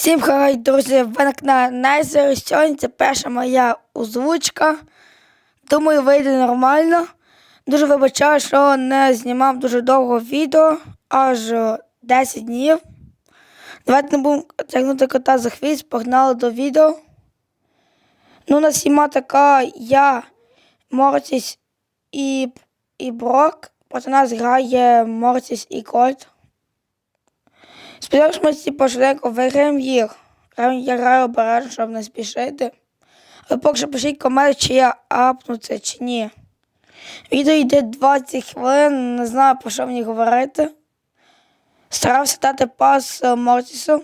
Всім хай, друзі, ви на Незер. Сьогодні це перша моя озвучка. Думаю, вийде нормально. Дуже вибачаю, що не знімав дуже довго відео, аж е, 10 днів. Давайте не будемо тягнути кота за хвіст, погнали до відео. Ну, у нас сіма така я, Мортіс і, і Брок. Проти нас грає Мортіс і Кольт. Ці пошвидко виграємо їх. Я граю обережно, щоб не спішити. Але поки що пишіть комент, чи я апну це, чи ні. Відео йде 20 хвилин, не знаю, про що мені говорити. Старався дати пас е, Мортісу.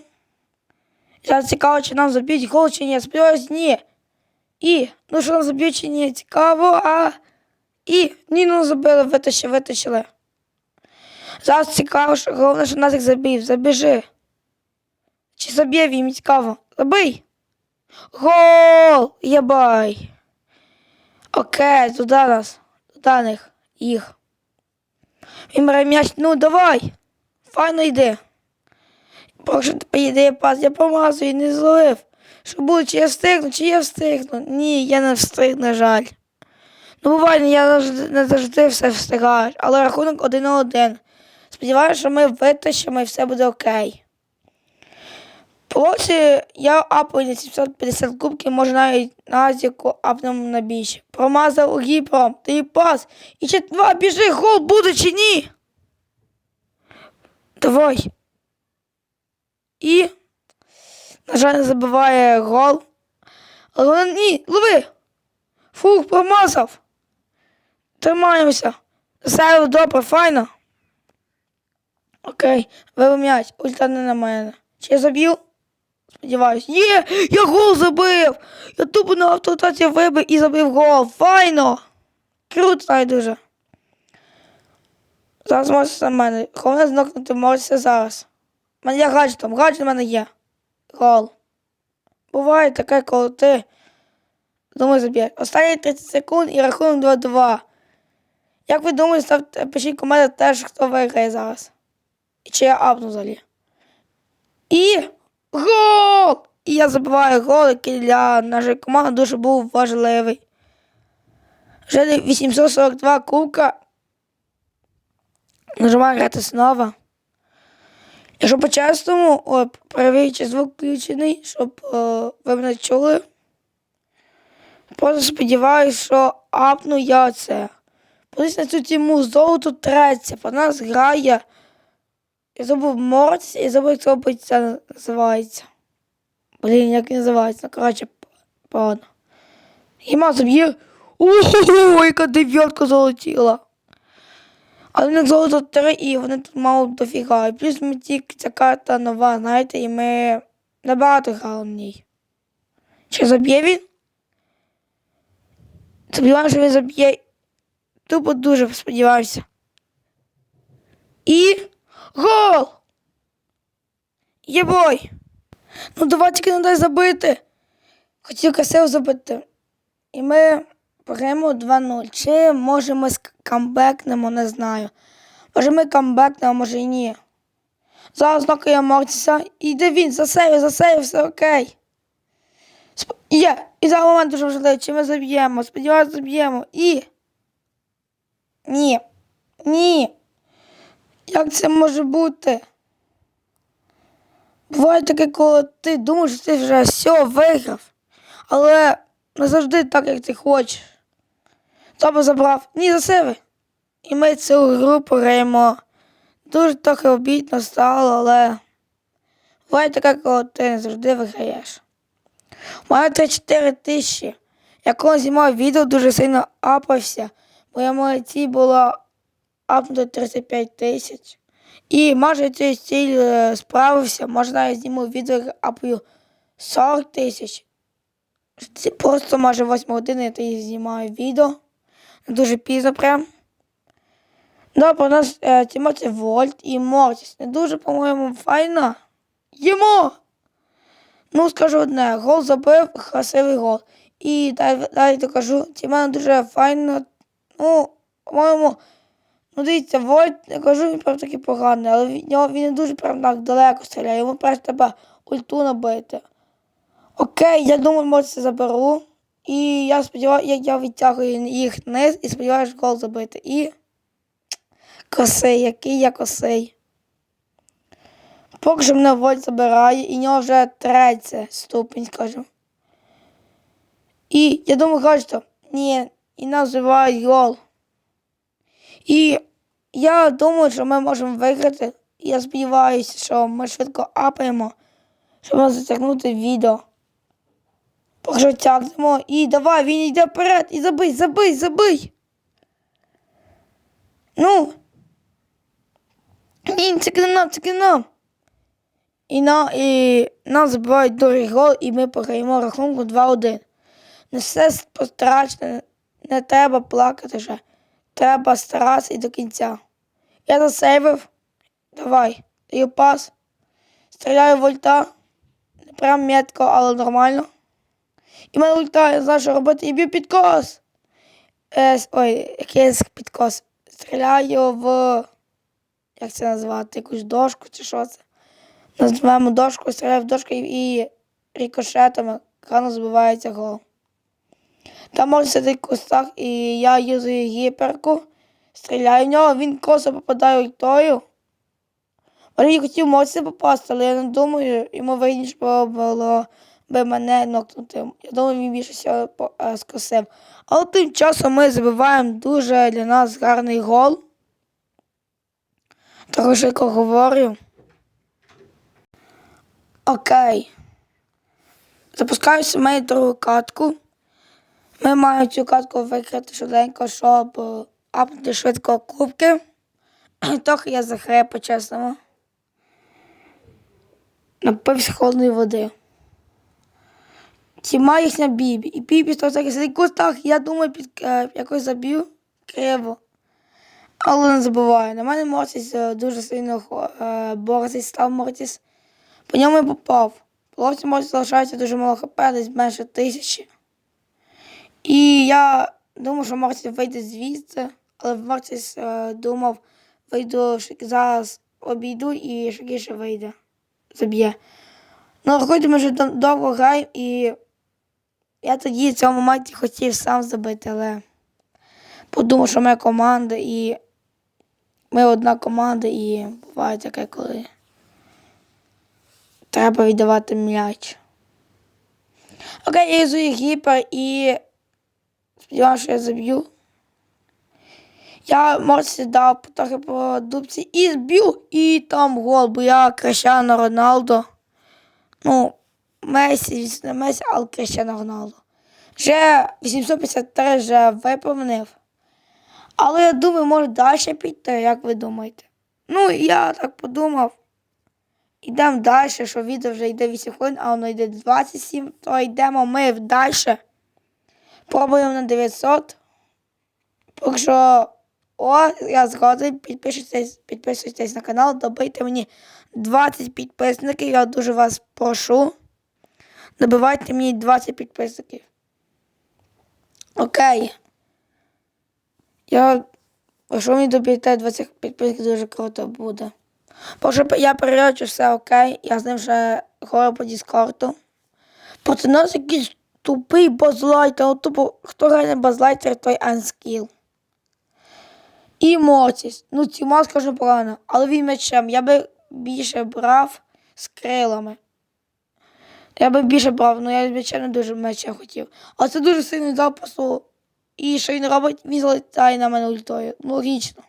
Зараз цікаво, чи нам заб'ють гол, чи ні. Сподіваюсь, ні. І, ну що нам заб'ють, чи ні, цікаво, а. І, ні, ну забили, витащили, витащили. Зараз цікаво, що головне, що їх забив. Забіжи. Чи заб'є він, цікаво. Забий. Гол! Єбай. Окей, туди нас. Туди них. Їх. Він бере м'яч. Ну, давай. Файно йди. Прошу поїде пас, я помазую, не зловив. Що буде, чи я встигну, чи я встигну? Ні, я не встиг, на жаль. Ну, буває, я не завжди все встигаю, але рахунок один на один. Сподіваюся, що ми витащимо і все буде окей. Полосі я апаю на 750 кубків, може навіть на азіку апнемо на більше. Промазав гіпром, ти пас. І ще два, біжи, гол буде чи ні? Давай. І, на жаль, не забиває гол. Але ні, лови. Фух, промазав. Тримаємося. Все добре, файно. Окей, м'яч, ульта не на мене. Чи я заб'ю? Сподіваюсь. Є! Я гол забив! Я тупо на автотаці вибив і забив гол. Файно! Круто навіть дуже. Зараз можеш на мене. Головне знокнути можеться зараз. У мене є гаджетом, гаджет у мене є. Гол. Буває таке, коли ти. Думаю, заб'єш. Останні 30 секунд і рахунок 2-2. Як ви думаєте, ставте, пишіть коменти теж, хто виграє зараз. Чи я апну взагалі. І гол! І я забиваю гол, який для нашої команди дуже був важливий. Вже 842 кубка. Нажимаю грати знову. Якщо по-чесному, о, перевірте звук включений, щоб е, ви мене чули. Просто сподіваюся, що апну я це. Подивись на цю тіму золото третє. По нас грає. Я забув Морц, і забув, як це називається. Блін, як називається. Ну, коротше, погано. Гіма заб'є. Ого, яка дев'ятка залетіла. Але в них золото 3 і вони тут мало дофіга. І плюс ми тільки ця карта нова, знаєте, і ми набагато грали в ній. Чи заб'є він? Сподіваюся, що він заб'є. Тупо дуже сподіваюся. І гол! Єбой! Ну давай тільки не дай забити. Хотів красиво забити. І ми програємо 2-0. Чи може ми камбекнемо, не знаю. Може ми камбекнемо, може і ні. Зараз нокає Мортіса. І йде він, засейв, засейв, все окей. Сп... Є. І за момент дуже важливий, чи ми заб'ємо. Сподіваюся, заб'ємо. І. Ні. Ні. Як це може бути? Буває таке, коли ти думаєш, що ти вже все виграв, але не завжди так, як ти хочеш. Тобто забрав ні за себе. І ми цю гру програємо. Дуже трохи обідно стало, але буває таке, коли ти не завжди виграєш. У мене 3-4 тисячі. Я коли знімав відео, дуже сильно апався. Моя молодці було апнути 35 тисяч. І майже цей стиль е, справився. Може навіть зніму відео як 40 тисяч. Просто майже 8 годин я тоді знімаю відео. Дуже пізно прям. Добре, у нас е, Тімоті Вольт і Мортіс. Не дуже, по-моєму, файно. Їмо! Ну, скажу одне, гол забив, красивий гол. І далі, докажу, Тіман дуже файно. Ну, по-моєму, ну дивіться, Вольт, не кажу, він прям такий поганий, але від він не дуже прям так далеко стріляє. Йому перш треба ульту набити. Окей, я думаю, може це заберу. І я сподіваюся, я, я відтягую їх вниз і сподіваюся гол забити. І. Косий, який я косий. Поки що мене Вольт забирає, і в нього вже третя ступінь, скажімо. І я думаю, кажуть, ні, і нас забивають гол. І я думаю, що ми можемо виграти. Я сподіваюся, що ми швидко апаємо, щоб затягнути відео. Поки тягнемо. І давай, він йде вперед. І забий, забий, забий. Ну. Ні, це нам, це нам. І, на, і нам забивають другий гол, і ми програємо рахунку 2-1. Не все страшно, не треба плакати вже. Треба старатися і до кінця. Я засейвив. Давай. Даю пас. Стріляю в вольта. Не прям метко, але нормально. І мене ульта, я знаю, що робити. І б'ю підкос. Е, ой, якийсь підкос. Стріляю в. Як це назвати? Якусь дошку чи що це? Називаємо дошку, стріляю в дошку і, і рикошетами рано збивається гол. Там може сидіти в кустах, і я юзую гіперку, стріляю в нього, він косо попадає ультою. Може, я хотів моці попасти, але я не думаю, йому вигідніше було би мене нокнути. Я думаю, він більше всього е, скосив. Але тим часом ми забиваємо дуже для нас гарний гол. Трохи швидко говорю. Окей. Запускаю сімей другу катку. Ми маємо цю катку викрити швиденько, щоб е, апнути швидко кубки. Трохи я захреп, по-чесному. Напився холодної води. Тіма їхня Бібі. І Бібі то таки сидить в кустах, я думаю, під е, якось заб'ю криво. Але не забуваю. На мене Мортіс е, дуже сильно бореться, став Мортіс. По ньому я попав. Хлопці Мортіс залишається дуже мало хп, десь менше тисячі. І я думав, що Мортіс вийде звідси, але Мортіс е, думав, вийду зараз обійду і швидше вийде. Заб'є. Ну, виходить, ми вже довго граємо і я тоді в цьому моменті хотів сам забити, але подумав, що ми команда і ми одна команда і буває таке, коли треба віддавати м'яч. Окей, я юзую гіпер і сподіваюся, що я заб'ю. Я може дав трохи по дубці і зб'ю, і там гол, бо я Крещано Роналдо. Ну, Месі, не Месі, але Крещано Роналдо. Вже 853 вже виповнив. Але я думаю, може далі піти, як ви думаєте? Ну, я так подумав. Йдемо далі, що відео вже йде 8 хвилин, а воно йде 27, то йдемо ми далі. Пробуємо на 900. Поки що, о, я згоден, підписуйтесь, підписуйтесь на канал, добийте мені 20 підписників, я дуже вас прошу. Добивайте мені 20 підписників. Окей. Я. Якщо мені доб'єте 20 підписників, дуже круто буде. Поки я перевірю, все окей. Я з ним вже говорю по Діскорту. Проти нас якийсь тупий базлайтер. Тупо, хто на базлайтер, той анскіл. І Мортіс. Ну, Тіма, скажу погано, але він мечем. Я би більше брав з крилами. Я би більше брав, але я мечем не дуже мечем хотів. Але це дуже сильний запасу. І що він робить, він залітає на мене ультою. Ну, логічно.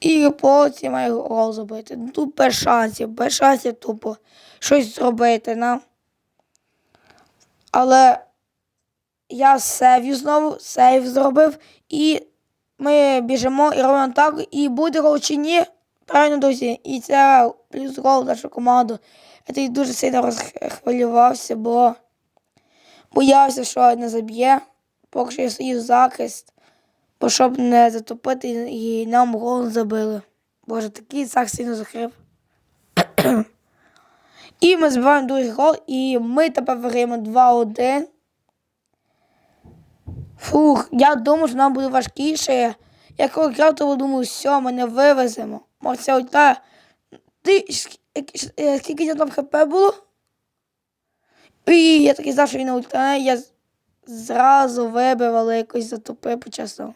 І потім має гол забити. Ну, без шансів, без шансів тупо щось зробити нам. Але я сейв'ю знову, сейв зробив, і ми біжимо і робимо так, і буде гол чи ні. Правильно, друзі, і це плюс гол нашу команду. Я тоді дуже сильно розхвилювався, бо боявся, що не заб'є, поки що я стою в захист, бо щоб не затопити і нам гол забили. Боже, такий захист сильно закрив. І ми збиваємо другий гол, і ми тепер виграємо 2-1. Фух, я думав, що нам буде важкіше. Я грав, думав, все, ми не вивеземо. Це ульта. Ти е, скільки там хп було? І я такий знав, що він ультане, я зразу вибив, але якось затупив почесно.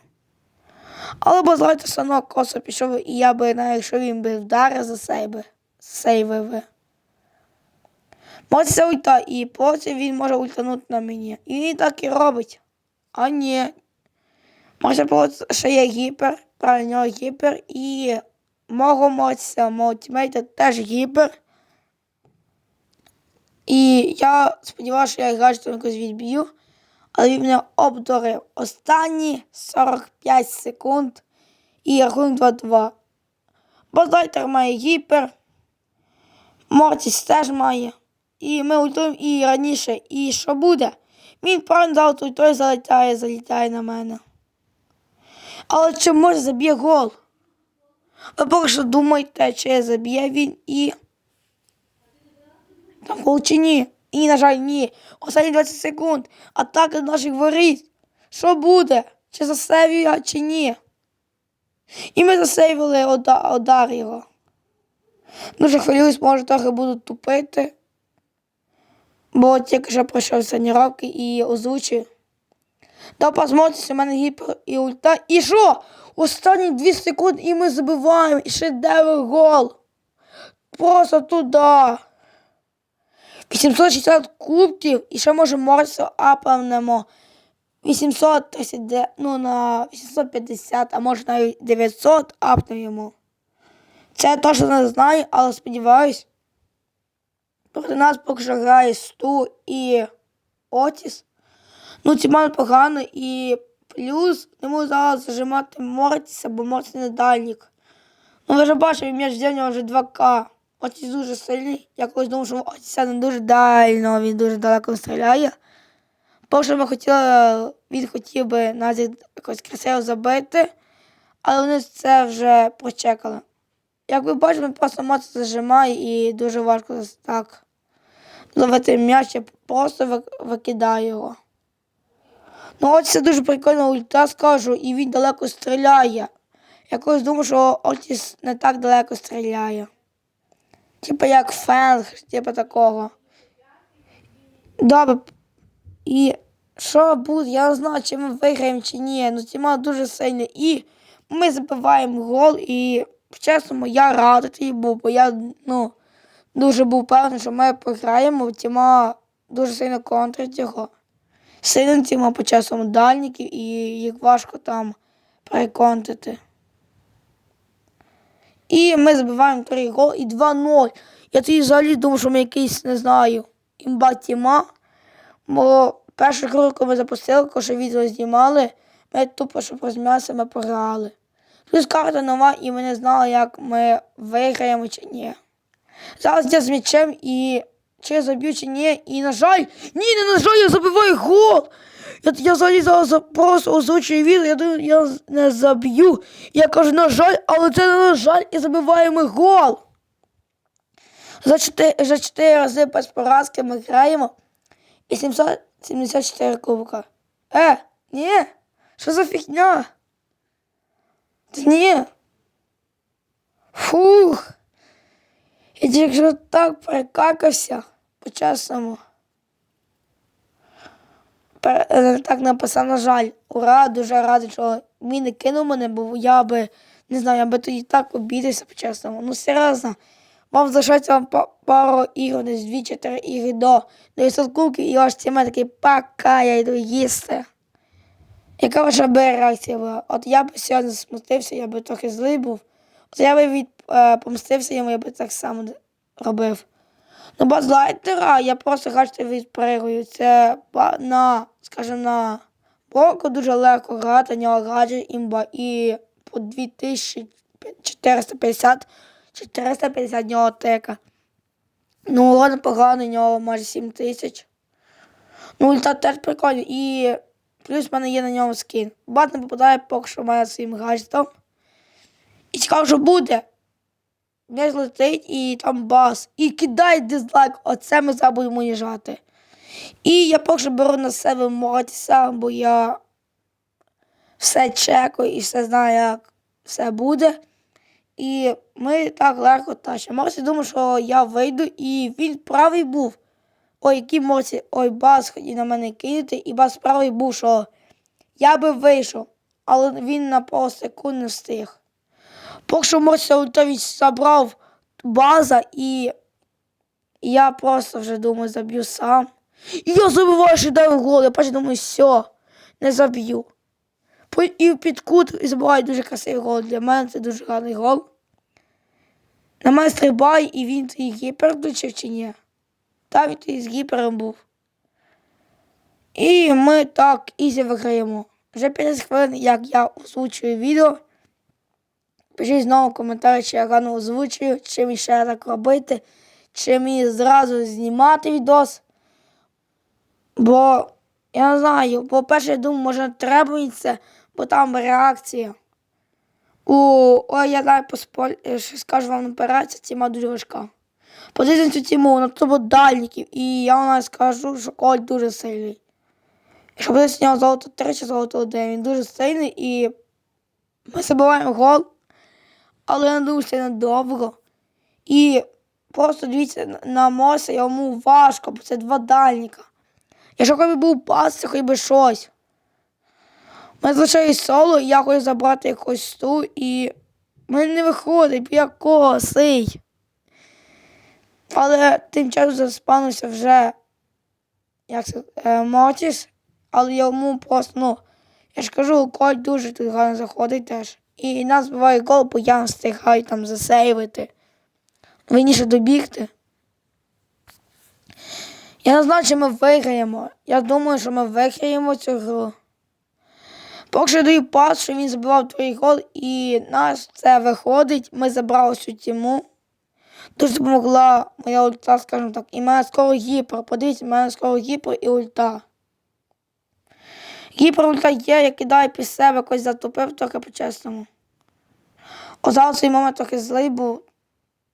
Але базлайте одно косо пішов, і я би, навіть якщо він би вдарив за себе, сейвив. би. Може ульта, і потім він може ультанути на мені. І він так і робить. А ні. Може просто ще є гіпер, правильно, гіпер, і мого моця, мого теж гіпер. І я сподіваюся, що я гаджетом якось відб'ю, але він мене обдурив. Останні 45 секунд і рахунок 2-2. Базайтер має гіпер, Мортіс теж має. І ми ультуємо і раніше. І що буде? Він правильно дав ультой залітає, залітає на мене. Але чи може заб'є гол? Ви поки що думайте, чи заб'є він і. Там гол чи ні? І, на жаль, ні. Останні 20 секунд. Атака наших воріт. Що буде? Чи засейвю я, чи ні? І ми засейвили ода- удар його. Дуже хвилююсь, може трохи буду тупити. Бо тільки що пройшов тренування і озвучив. Да, посмотрите, у мене гіпер і ульта. І що? Останні 2 секунди і ми забиваємо. І ще гол. Просто туди. 860 кубків і ще може Морсо апнемо 830, ну на 850, а може навіть 900 апнемо. Це точно не знаю, але сподіваюсь. Проти нас поки що грає Сту і Отіс. Ну, мають погано і плюс не зараз зажимати Мортіса, бо Мортіс не дальник. Ну, ви вже бачили, м'яч взяв нього вже 2К. Отіс дуже сильний. Я колись думав, що Отіса не дуже дально, він дуже далеко стріляє. Поки що ми хотіли, він хотів би нас якось красиво забити, але вони це вже прочекали. Як ви бачите, просто моцно зажимає і дуже важко так ловити м'яч, я просто вик- викидаю його. Ну, от це дуже прикольно ульта скажу, і він далеко стріляє. Я колись думав, що Отіс не так далеко стріляє. Типа як фенг, типа такого. Добре. І що буде, я не знаю, чи ми виграємо чи ні. Ну Тіма дуже сильний. І ми забиваємо гол, і чесно, я радий був, бо я ну, дуже був певний, що ми програємо. Тіма дуже сильно контрить його. Сильний Тіма по часом дальників, і їх важко там переконтрити. І ми забиваємо 3 гол і 2-0. Я тоді взагалі думав, що ми якийсь, не знаю, імба Тіма. Бо першу гру, коли ми запустили, коли ще відео знімали, ми тупо, щоб розм'яси, ми програли. Плюс карта нова, і ми не знали, як ми виграємо чи ні. Зараз я з м'ячем і чи я заб'ю, чи ні. І, на жаль, ні, не на жаль, я забиваю гол. Я, я взагалі зараз за- просто озвучую відео, я думаю, я не заб'ю. Я кажу, на жаль, але це не на жаль, і забиваємо гол. За 4, за 4 рази без поразки ми граємо. І 774 кубка. Е, ні, що за фігня? Ні. Фух. Я тільки так перекакався по-чесному. Е, Так написав, на жаль, ура, дуже радий, що він не кинув мене, бо я би, не знаю, я би тоді так обідався по-чесному. Ну, серйозно, вам залишається вам па- пару ігор, десь 2-4 ігри до 900 кубків, і ось ці мене такий пока, я йду їсти. Яка ваша би реакція була? От я б сьогодні смутився, я би трохи злий був. От я би від, е, помстився йому, я би так само робив. Ну, базлайтера я просто бачите, відпригую. Це на, скажімо, на блоку дуже легко грати, нього гаджет імба і по 2450 450 нього тека. Ну, ладно, погано, в нього майже 7 тисяч. Ну, ульта теж прикольно. І плюс в мене є на ньому скін. Бат не попадає поки що мене своїм гаджетом. І цікаво, що буде. М'яч летить і там бас. І кидає дизлайк. Оце ми зараз будемо їжджати. І я поки що беру на себе Мортіса, бо я все чекаю і все знаю, як все буде. І ми так легко тащимо. Морсі думав, що я вийду, і він правий був. ой, які моці, ой, бас хотів на мене кинути, і бас правий був, що я би вийшов, але він на пару секунд не встиг. Поки що забрав база, і я просто вже думаю, заб'ю сам. І я забиваю, дав гол. Я перше думаю, все, не заб'ю. І в підкут і забиваю дуже красивий гол. Для мене це дуже гарний гол. На мене стрибає, і він твій гіпер включив чи ні? Та він тоді з гіпером був. І ми так ізі виграємо. Вже 50 хвилин, як я озвучую відео. Пишіть знову в коментарі, чи я рано озвучую, чи мені ще так робити, чи мені зразу знімати відос. Бо я не знаю, по-перше, я думаю, може треба мені це, бо там реакція. У, ой, я навіть посполь... е, скажу вам наперед, ця тема дуже важка. Подивіться цю тему на тобі дальників, і я вам скажу, що Коль дуже сильний. Якщо буде з золото 3 чи золото 1, він дуже сильний і ми забиваємо гол, але я не думаю, недовго. І просто дивіться на- Моса, йому важко, бо це два дальніка. Якщо хоч був пас, це хоч би щось. Ми залишають соло, я хочу забрати якусь сту, і мене не виходить, бо я косий. Але тим часом заспанився вже як це, е, Мортіс, але йому просто, ну, я ж кажу, Коль дуже тут гарно заходить теж. І нас буває гол, бо я встигаю там засейвити. Виніше добігти. Я не знаю, чи ми виграємо. Я думаю, що ми виграємо цю гру. Поки що даю пас, що він забивав той гол, і нас це виходить. Ми забрали цю тіму. Дуже допомогла моя ульта, скажімо так. І в мене скоро гіпер. Подивіться, в мене скоро гіпер і ульта. Ульта є, я кидаю під себе, якось затопив трохи по-чесному. О, зараз цей момент трохи злий був,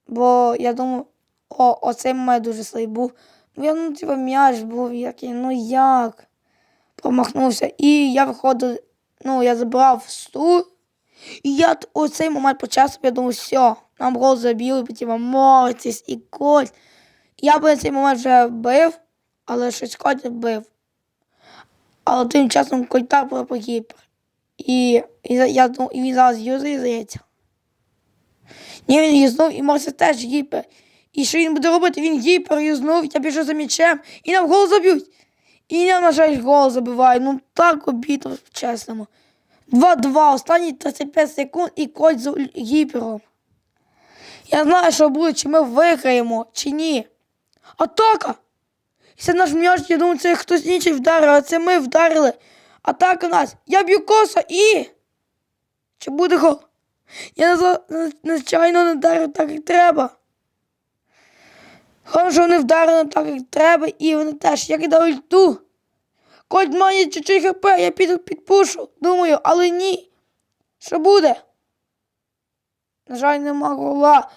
бо я думаю, о, оцей момент дуже злий був. Ну, я, ну, типу, м'яч був, який, ну як? Промахнувся. І я виходив, ну, я забрав стул, і я т- у цей момент почався, я думаю, все, нам гол забили, типу, Мортіс і Коль. Я б на цей момент вже бив, але щось бив. Але тим часом Коль так пропогиб. І, і, я, і він зараз юзає, здається. Ні, він юзнув, і Мортіс теж гіпер. І що він буде робити? Він гіпер юзнув, я біжу за м'ячем, і нам гол заб'ють. І я, на жаль, гол забиваю. Ну так обідно, чесному. 2-2, останні 35 секунд і Коль з гіпером. Я знаю, що буде, чи ми виграємо, чи ні. Атака! І наш м'яч, я думаю, це хтось інший вдарив, а це ми вдарили. Атака у нас. Я б'ю коса і. Чи буде гол? Я нечайно не вдарив так, як треба. Головне, що вони вдарили так, як треба, і вони теж. Я кидав ульту. Коль має чуть-чуть хп, я піду підпушу, думаю, але ні. Що буде? На жаль, нема гола.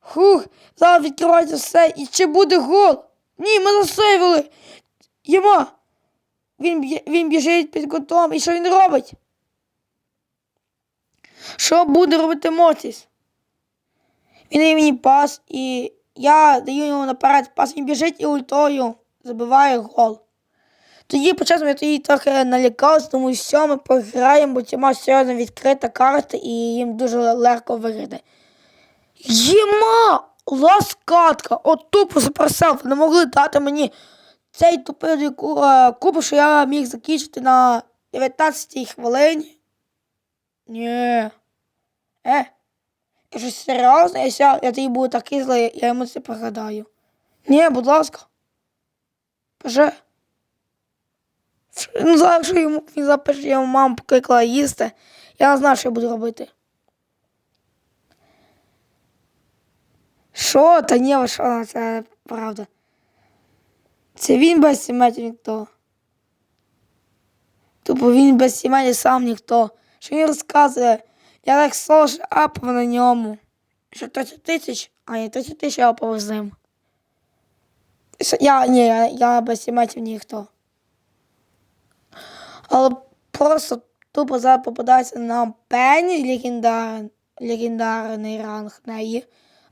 Хух, зараз відкривається все. І чи буде гол? Ні, ми засейвили. Єма. Він, він біжить під кутом. І що він робить? Що буде робити Мотіс? Він дає мені пас, і я даю йому наперед пас. Він біжить і ультою забиває гол. Тоді почасом я тоді трохи налякався, тому що ми програємо, бо ціма серйозно відкрита карта і їм дуже легко виграти. Єма! Ласкатка! От тупо суперсел, не могли дати мені цей тупий е, що я міг закінчити на 19-й хвилині. Ні. Е, я щось серйозно, я, ся- я тоді буду такий злий, я йому це пригадаю. Ні, будь ласка. Боже. Ну, зараз, якщо йому він запише, я йому маму покликала їсти, я не знаю, що я буду робити. Що? Та ні, ви що, це правда. Це він без сімейки ніхто. Тупо він без сімейки сам ніхто. Що він розказує? Я так слож апав на ньому. Що 30 тисяч? А ні, 30 тисяч апав з ним. Я, ні, я, я без сімейки ніхто. Але просто тупо зараз попадається нам легендар, легендарний ранг неї.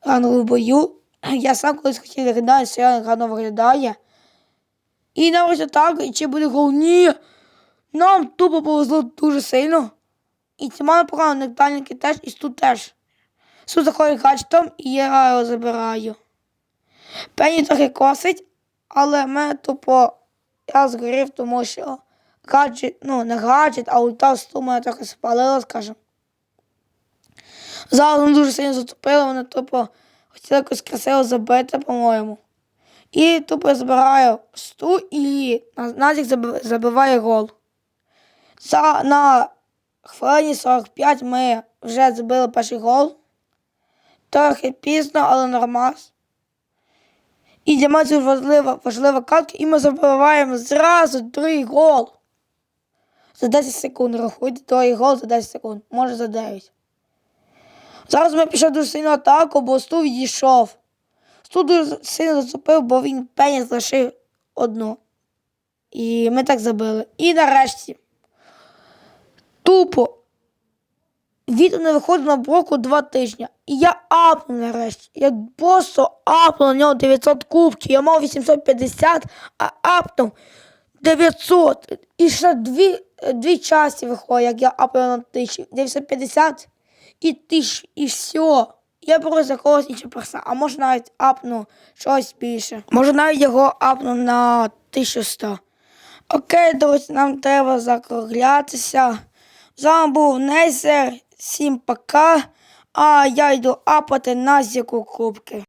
Рангову бою. Я сам колись хотів легендарний, що я гарно виглядає. І нам так, і чи буде гол? Ні. Нам тупо повезло дуже сильно. І ці мали погано, нектальники теж, і тут теж. Суд заходить гаджетом, і я його забираю. Пені трохи косить, але мене тупо я згорів, тому що гаджет, ну не гаджет, а ульта сту мене трохи спалила, скажімо. Зараз дуже сильно затопили, вони тупо хотіли якось красиво забити, по-моєму. І тупо я збираю сту і на- Назік забиває гол. За, на хвилині 45 ми вже забили перший гол. Трохи пізно, але нормас. І для мене це важлива, важлива катка, і ми забиваємо зразу другий гол. За 10 секунд рахуйте, другий гол за 10 секунд, може за 9. Зараз ми пішли дуже сильну атаку, бо Сту відійшов. Сту дуже сильно зацепив, бо він пеніс лишив одну. І ми так забили. І нарешті. Тупо. Віто не виходив на блоку два тижні. І я апнув нарешті. Я просто апнув на нього 900 кубків. Я мав 850, а апнув 900. І ще дві, дві часті виходить, як я апнув на 1000. 950 і ти ж, і все. Я за когось іншого перса, а може навіть апну щось більше. Може навіть його апну на 1100. Окей, друзі, нам треба закруглятися. З вами був Нейсер. Всім пока. А я йду апати на зіку кубки.